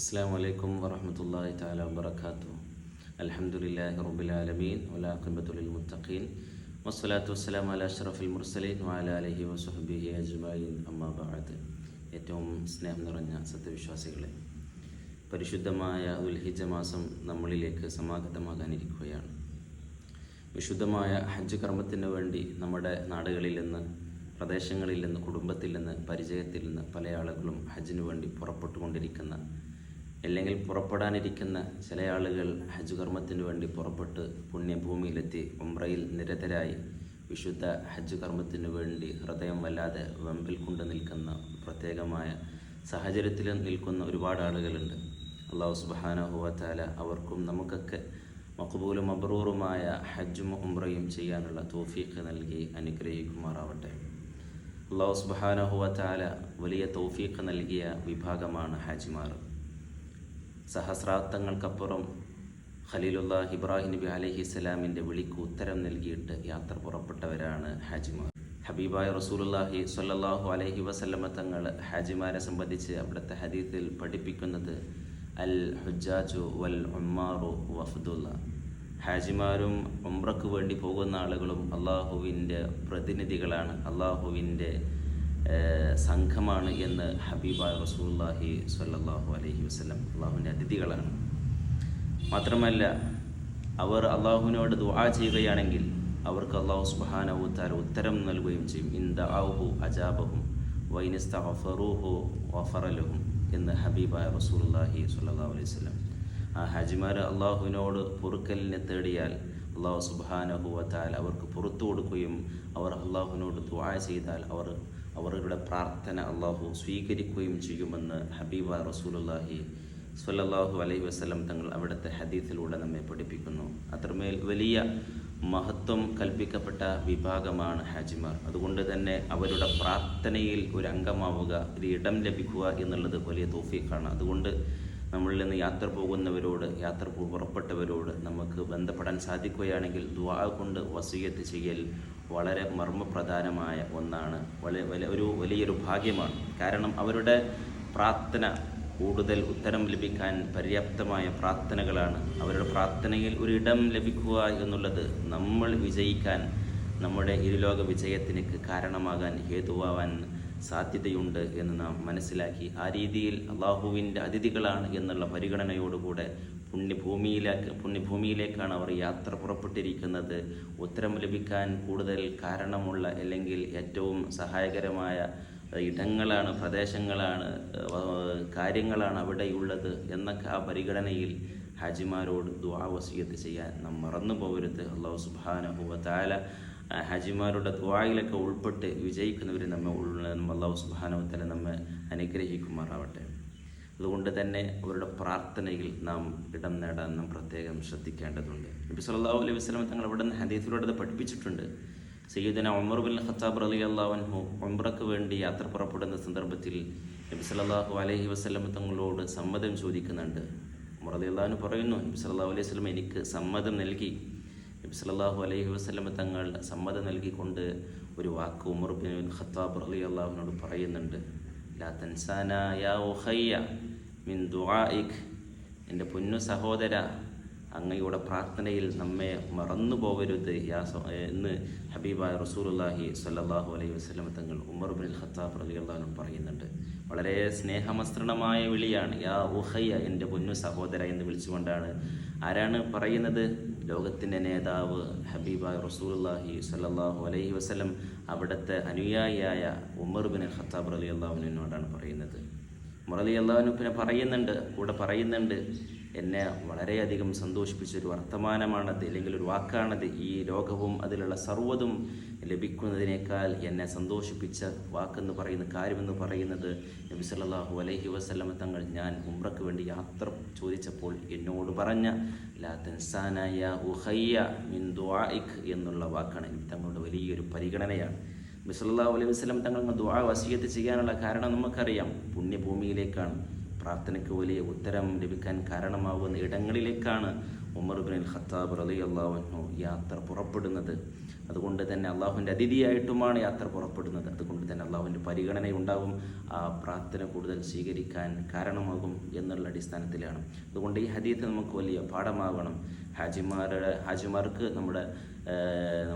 അസ്സാം വലൈക്കും വറഹമത്തല്ലാഹി താല വബർക്കാത്തു അലഹമുല്ലാഹി റബ്ബുലാലമീൻ വലാഖിബത്തുൽ മുത്തഖീൻ. വസ്സലാത്തു വസ്സലാം അല അഷ്റഫുൽ മുർസലീൻ വാല അലഹി വസുഹബിഹി അജ്മഈൻ. അമ്മാ ബഅദ്. ഏറ്റവും സ്നേഹം നിറഞ്ഞ സത്യവിശ്വാസികളെ പരിശുദ്ധമായ ഉൽഹിജ മാസം നമ്മളിലേക്ക് സമാഗതമാകാനിരിക്കുകയാണ്. വിശുദ്ധമായ ഹജ്ജ് കർമ്മത്തിന് വേണ്ടി നമ്മുടെ നാടുകളിൽ നിന്ന് പ്രദേശങ്ങളിൽ നിന്ന് കുടുംബത്തിൽ നിന്ന് പരിചയത്തിൽ നിന്ന് പല ആളുകളും ഹജ്ജിന് വേണ്ടി പുറപ്പെട്ടുകൊണ്ടിരിക്കുന്ന അല്ലെങ്കിൽ പുറപ്പെടാനിരിക്കുന്ന ചില ആളുകൾ ഹജ്ജ് കർമ്മത്തിന് വേണ്ടി പുറപ്പെട്ട് പുണ്യഭൂമിയിലെത്തി ഉംറയിൽ നിരതരായി വിശുദ്ധ ഹജ്ജ് കർമ്മത്തിന് വേണ്ടി ഹൃദയം വല്ലാതെ വെമ്പിൽ കൊണ്ട് നിൽക്കുന്ന പ്രത്യേകമായ സാഹചര്യത്തിൽ നിൽക്കുന്ന ഒരുപാട് ആളുകളുണ്ട്. അള്ളാഹു സുബാനഹുവത്താല അവർക്കും നമുക്കൊക്കെ മഖബൂലും അബ്രൂറുമായ ഹജ്ജും ഉംറയും ചെയ്യാനുള്ള തോഫീഖ് നൽകി അനുഗ്രഹിക്കുമാറാവട്ടെ. അള്ളാഹു സുബാനഹുവത്താല വലിയ തൗഫീഖ് നൽകിയ വിഭാഗമാണ് ഹാജിമാർ. സഹസ്രാബ്ദങ്ങൾക്കപ്പുറം ഖലീലുല്ലാ ഇബ്രാഹിം നബി അലഹി സ്വലാമിന്റെ വിളിക്ക് ഉത്തരം നൽകിയിട്ട് യാത്ര പുറപ്പെട്ടവരാണ് ഹാജിമാർ. ഹബീബായ റസൂലുല്ലാഹി സ്വല്ലല്ലാഹു അലഹി വസല്ലമ തങ്ങൾ ഹാജിമാരെ സംബന്ധിച്ച് അവിടുത്തെ ഹദീത്തിൽ പഠിപ്പിക്കുന്നത് അൽ ഹുജാജു വൽ ഉമ്മാറു വഫദുല്ല. ഹാജിമാരും ഉംറക്ക് വേണ്ടി പോകുന്ന ആളുകളും അള്ളാഹുവിന്റെ പ്രതിനിധികളാണ്. അള്ളാഹുവിന്റെ സംഘമാണ് എന്ന് ഹബീബ റസൂല്ലാഹി സ്വല്ലല്ലാഹു അലഹി വസ്ലം അള്ളാഹുവിന്റെ അതിഥികളാണ്. മാത്രമല്ല അവർ അള്ളാഹുവിനോട് ദുആ ചെയ്യുകയാണെങ്കിൽ അവർക്ക് അള്ളാഹു സുബാനവുത്താൽ ഉത്തരം നൽകുകയും ചെയ്യും. ഇന്ദ ആഹു അജാബഹും വൈനിസ്തഫറൂഹു വഫറലഹും എന്ന് ഹബീബ റസൂലുല്ലാഹി സ്വല്ലല്ലാഹു അലൈഹി വസല്ലം. ആ ഹജിമാർ അള്ളാഹുവിനോട് പൊറുക്കലിനെ തേടിയാൽ അള്ളാഹു സുബാനഹുവത്താൽ അവർക്ക് പുറത്തു കൊടുക്കുകയും അവർ അള്ളാഹുവിനോട് ദുആ ചെയ്താൽ അവർ അവരുടെ പ്രാർത്ഥന അള്ളാഹു സ്വീകരിക്കുകയും ചെയ്യുമെന്ന് ഹബീബ റസൂലുല്ലാഹി സ്വല്ലല്ലാഹു അലൈഹി വസ്ലം തങ്ങൾ അവിടുത്തെ ഹദീസിലൂടെ നമ്മെ പഠിപ്പിക്കുന്നു. അത്രമേൽ വലിയ മഹത്വം കൽപ്പിക്കപ്പെട്ട വിഭാഗമാണ് ഹാജിമാർ. അതുകൊണ്ട് തന്നെ അവരുടെ പ്രാർത്ഥനയിൽ ഒരു അംഗമാവുക ഒരു ഇടം ലഭിക്കുക എന്നുള്ളത് വലിയ തോഫീക്കാണ് അതുകൊണ്ട് നമ്മളിൽ നിന്ന് യാത്ര പോകുന്നവരോട് യാത്ര പുറപ്പെട്ടവരോട് നമുക്ക് ബന്ധപ്പെടാൻ സാധിക്കുകയാണെങ്കിൽ ദ്വാ കൊണ്ട് വസീയത്ത് ചെയ്യൽ വളരെ മർമ്മപ്രധാനമായ ഒന്നാണ്. വളരെ ഒരു വലിയൊരു ഭാഗ്യമാണ്. കാരണം അവരുടെ പ്രാർത്ഥന കൂടുതൽ ഉത്തരം ലഭിക്കാൻ പര്യാപ്തമായ പ്രാർത്ഥനകളാണ്. അവരുടെ പ്രാർത്ഥനയിൽ ഒരു ഇടം ലഭിക്കുക എന്നുള്ളത് നമ്മൾ വിജയിക്കാൻ നമ്മുടെ ഇരുലോക വിജയത്തിന് കാരണമാകാൻ ഹേതുവാൻ സാധ്യതയുണ്ട് എന്ന് നാം മനസ്സിലാക്കി. ആ രീതിയിൽ അള്ളാഹുവിന്റെ അതിഥികളാണ് എന്നുള്ള പരിഗണനയോടുകൂടെ പുണ്യഭൂമിയിലേക്ക് പുണ്യഭൂമിയിലേക്കാണ് അവർ യാത്ര പുറപ്പെട്ടിരിക്കുന്നത്. ഉത്തരം ലഭിക്കാൻ കൂടുതൽ കാരണമുള്ള അല്ലെങ്കിൽ ഏറ്റവും സഹായകരമായ ഇടങ്ങളാണ് പ്രദേശങ്ങളാണ് കാര്യങ്ങളാണ് അവിടെയുള്ളത് എന്നൊക്കെ ആ പരിഗണനയിൽ ഹാജിമാരോട് ദുആ വസീയത്ത് ചെയ്യാൻ നാം മറന്നു പോകരുത്. അള്ളാഹു സുബാനഹുവ താല ഹാജിമാരുടെ ദ്വായിലൊക്കെ ഉൾപ്പെട്ട് വിജയിക്കുന്നവർ നമ്മെ അള്ളാഹു സുബാനവത്തല നമ്മെ അനുഗ്രഹിക്കുമാറാവട്ടെ. അതുകൊണ്ട് തന്നെ അവരുടെ പ്രാർത്ഥനയിൽ നാം ഇടം നേടാൻ നാം പ്രത്യേകം ശ്രദ്ധിക്കേണ്ടതുണ്ട്. നബി സല്ലാഹു അലൈഹി വസ്ലം തങ്ങൾ ഇവിടെ നിന്ന് ഹദീഫിലൂടെ അത് പഠിപ്പിച്ചിട്ടുണ്ട്. സയ്യിദന ഉമർ ബിൻ ഖത്താബ് റലി അള്ളാഹു ഉംറക്ക് വേണ്ടി യാത്ര പുറപ്പെടുന്ന സന്ദർഭത്തിൽ നബി സല്ലല്ലാഹു അലൈഹി വസ്ലം തങ്ങളോട് സമ്മതം ചോദിക്കുന്നുണ്ട്. ഉമർ അലി അള്ളാഹുന് പറയുന്നു നബി സല്ലല്ലാഹു അലൈഹി വസ്ലം എനിക്ക് സമ്മതം നൽകി. നബി സല്ലല്ലാഹു അലൈഹി വസ്ലം തങ്ങൾ സമ്മതം നൽകിക്കൊണ്ട് ഒരു വാക്ക് ഉമർ ബിൻ ഖത്താബ് റലി അള്ളാഹുവിനോട് പറയുന്നുണ്ട്. ലാ തൻസാന യാ ഉഖയ്യ. മിൻ ദുആഇക് എന്റെ പൊന്നു സഹോദര അങ്ങയുടെ പ്രാർത്ഥനയിൽ നമ്മെ മറന്നു പോകരുത് എന്ന് ഹബീബായ റസൂലുല്ലാഹി സ്വല്ലല്ലാഹു അലൈഹി വസല്ലം തങ്ങൾ ഉമർ ബിൻ ഖത്താബ് റളിയല്ലാഹു പറയുന്നുണ്ട്. വളരെ സ്നേഹമസ്ത്രണമായ വിളിയാണ്. യാ ഉഹയ്യ എന്റെ പൊന്നു സഹോദര എന്ന് വിളിച്ചുകൊണ്ടാണ് ആരാണ് പറയുന്നത്? ലോകത്തിന്റെ നേതാവ് ഹബീബായ റസൂലുല്ലാഹി സ്വല്ലല്ലാഹു അലൈഹി വസല്ലം അവിടുത്തെ അനുയായിയായ ഉമർ ബിൻ ഖത്താബ് റളിയല്ലാഹുവിനോടാണ് പറയുന്നത്. അലി അള്ളാഹുനു പിന്നെ പറയുന്നുണ്ട് കൂടെ പറയുന്നുണ്ട്. എന്നെ വളരെയധികം സന്തോഷിപ്പിച്ചൊരു വർത്തമാനമാണത് അല്ലെങ്കിൽ ഒരു വാക്കാണത്. ഈ ലോകവും അതിലുള്ള സർവതും ലഭിക്കുന്നതിനേക്കാൾ എന്നെ സന്തോഷിപ്പിച്ച വാക്കെന്ന് പറയുന്ന കാര്യമെന്ന് പറയുന്നത് നബി സല്ലല്ലാഹു അലൈഹി വസല്ലമ തങ്ങൾ ഞാൻ ഉംറക്ക് വേണ്ടി യാത്ര ചോദിച്ചപ്പോൾ എന്നോട് പറഞ്ഞ ലാ തൻസാനായ ഉഹയ്യ മിൻ ദുആഇക് എന്നുള്ള വാക്കാണ് എനിക്ക് തങ്ങളുടെ വലിയൊരു പരിഗണനയാണ്. നബി അലൈഹി വസ്ലം തങ്ങൾ ദുആ വസിയത്ത് ചെയ്യാനുള്ള കാരണം നമുക്കറിയാം. പുണ്യഭൂമിയിലേക്കാണ് പ്രാർത്ഥനയ്ക്ക് വലിയ ഉത്തരം ലഭിക്കാൻ കാരണമാവുന്ന ഇടങ്ങളിലേക്കാണ് ഉമർ ബിൻ ഖത്താബ് റലി അള്ളാഹു യാത്ര പുറപ്പെടുന്നത്. അതുകൊണ്ട് തന്നെ അള്ളാഹുവിന്റെ അതിഥിയായിട്ടുമാണ് യാത്ര പുറപ്പെടുന്നത്. അതുകൊണ്ട് തന്നെ അള്ളാഹുവിന്റെ പരിഗണനയുണ്ടാകും ആ പ്രാർത്ഥന കൂടുതൽ സ്വീകരിക്കാൻ കാരണമാകും എന്നുള്ള അടിസ്ഥാനത്തിലാണ്. അതുകൊണ്ട് ഈ ഹദീത്ത് നമുക്ക് വലിയ പാഠമാകണം. ഹാജിമാരുടെ ഹാജിമാർക്ക് നമ്മുടെ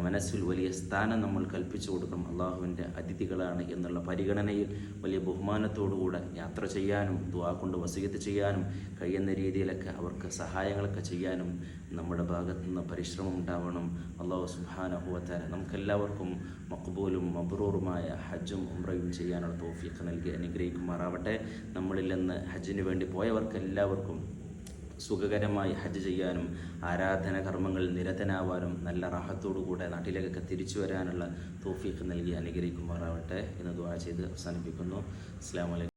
മനസ്സിൽ വലിയ സ്ഥാനം നമ്മൾ കൽപ്പിച്ചു കൊടുക്കണം. അള്ളാഹുവിന്റെ അതിഥികളാണ് എന്നുള്ള പരിഗണനയിൽ വലിയ ബഹുമാനത്തോടുകൂടെ യാത്ര ചെയ്യാനും ദുവാ കൊണ്ട് വസീത്ത് ചെയ്യാനും കഴിയുന്ന രീതിയിലൊക്കെ അവർക്ക് സഹായങ്ങളൊക്കെ ചെയ്യാനും നമ്മുടെ ഭാഗത്തു നിന്ന് പരിശ്രമം ഉണ്ടാവണം. അള്ളാഹു സുബാനഹുവത്താര നമുക്കെല്ലാവർക്കും മക്ബൂലും മബ്രൂറുമായ ഹജ്ജും ഉംറയും ചെയ്യാനുള്ള തോഫിയൊക്കെ നൽകി അനുഗ്രഹിക്കുമാറാവട്ടെ. നമ്മളിൽ നിന്ന് ഹജ്ജിന് വേണ്ടി പോയവർക്ക് എല്ലാവർക്കും സുഖകരമായി ഹജ്ജ് ചെയ്യാനും ആരാധന കർമ്മങ്ങളിൽ നിരതനാവാനും നല്ല റാഹത്തോടുകൂടെ നാട്ടിലേക്കൊക്കെ തിരിച്ചു വരാനുള്ള തോഫീഖ് നൽകി അനുഗ്രഹിക്കുമാറാവട്ടെ എന്ന് ദുആ ചെയ്ത് അവസാനിപ്പിക്കുന്നു. അസ്സാം വലൈക്കും